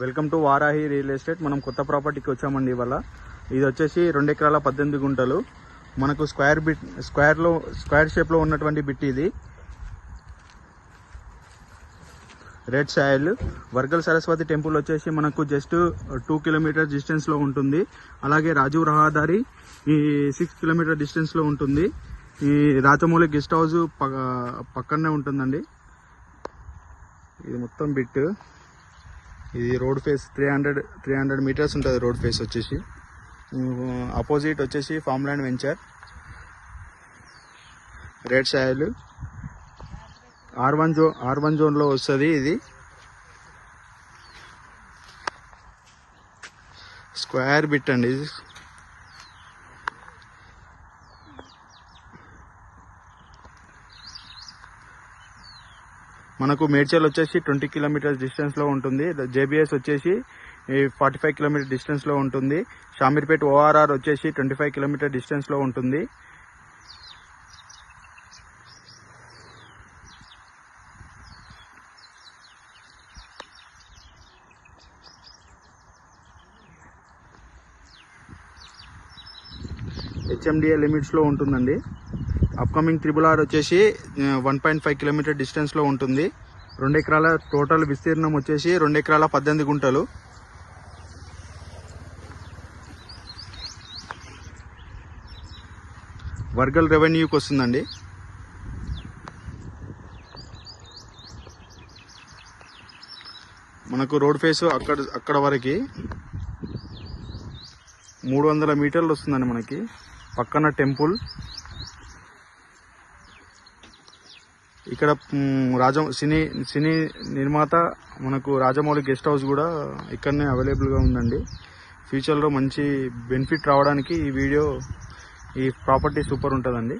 Welcome to Varahi real estate. మనం కొత్త ప్రాపర్టీకి వచ్చామండి ఇవాళ. ఇది వచ్చేసి రెండు ఎకరాల పద్దెనిమిది గుంటలు. మనకు స్క్వేర్ బిట్ స్క్వేర్లో స్క్వేర్ షేప్లో ఉన్నటువంటి బిట్ ఇది. Red soil. Wargal Saraswati temple వచ్చేసి మనకు జస్ట్ టూ కిలోమీటర్ డిస్టెన్స్లో ఉంటుంది. అలాగే రాజీవ్ రహదారి ఈ సిక్స్ కిలోమీటర్ డిస్టెన్స్లో ఉంటుంది. ఈ రాచమౌళి గెస్ట్ హౌస్ పక్కనే ఉంటుందండి. ఇది మొత్తం బిట్ ఇది road face three hundred three hundred meters ఉంటుంది రోడ్ ఫేస్ వచ్చేసి. అపోజిట్ వచ్చేసి farm land venture red soil R one జో ఆర్ వన్ జోన్లో వస్తుంది ఇది. స్క్వేర్ బిట్ అండి ఇది. మనకు మేడ్చల్ వచ్చేసి ట్వంటీ కిలోమీటర్స్ డిస్టెన్స్లో ఉంటుంది. జేబీఎస్ వచ్చేసి ఫార్టీ ఫైవ్ కిలోమీటర్ డిస్టెన్స్లో ఉంటుంది. షామీర్పేట్ ఓఆర్ఆర్ వచ్చేసి ట్వంటీ ఫైవ్ కిలోమీటర్ డిస్టెన్స్లో ఉంటుంది. హెచ్ఎండిఏ లిమిట్స్లో ఉంటుందండి. అప్కమింగ్ త్రిబుల్ ఆర్ వచ్చేసి వన్ పాయింట్ ఫైవ్ కిలోమీటర్ డిస్టెన్స్లో ఉంటుంది. రెండు ఎకరాల టోటల్ విస్తీర్ణం వచ్చేసి రెండు ఎకరాల పద్దెనిమిది గుంటలు. వర్గల్ రెవెన్యూకి వస్తుందండి. మనకు రోడ్ ఫేస్ అక్కడ అక్కడ వరకు మూడు వందల మీటర్లు వస్తుందండి మనకి. పక్కన టెంపుల్. ఇక్కడ రాజ సినీ సినీ నిర్మాత మనకు రాజమౌళి గెస్ట్ హౌస్ కూడా ఇక్కడనే అవైలబుల్గా ఉందండి. ఫ్యూచర్లో మంచి బెనిఫిట్ రావడానికి ఈ వీడియో ఈ ప్రాపర్టీ సూపర్ ఉంటుందండి.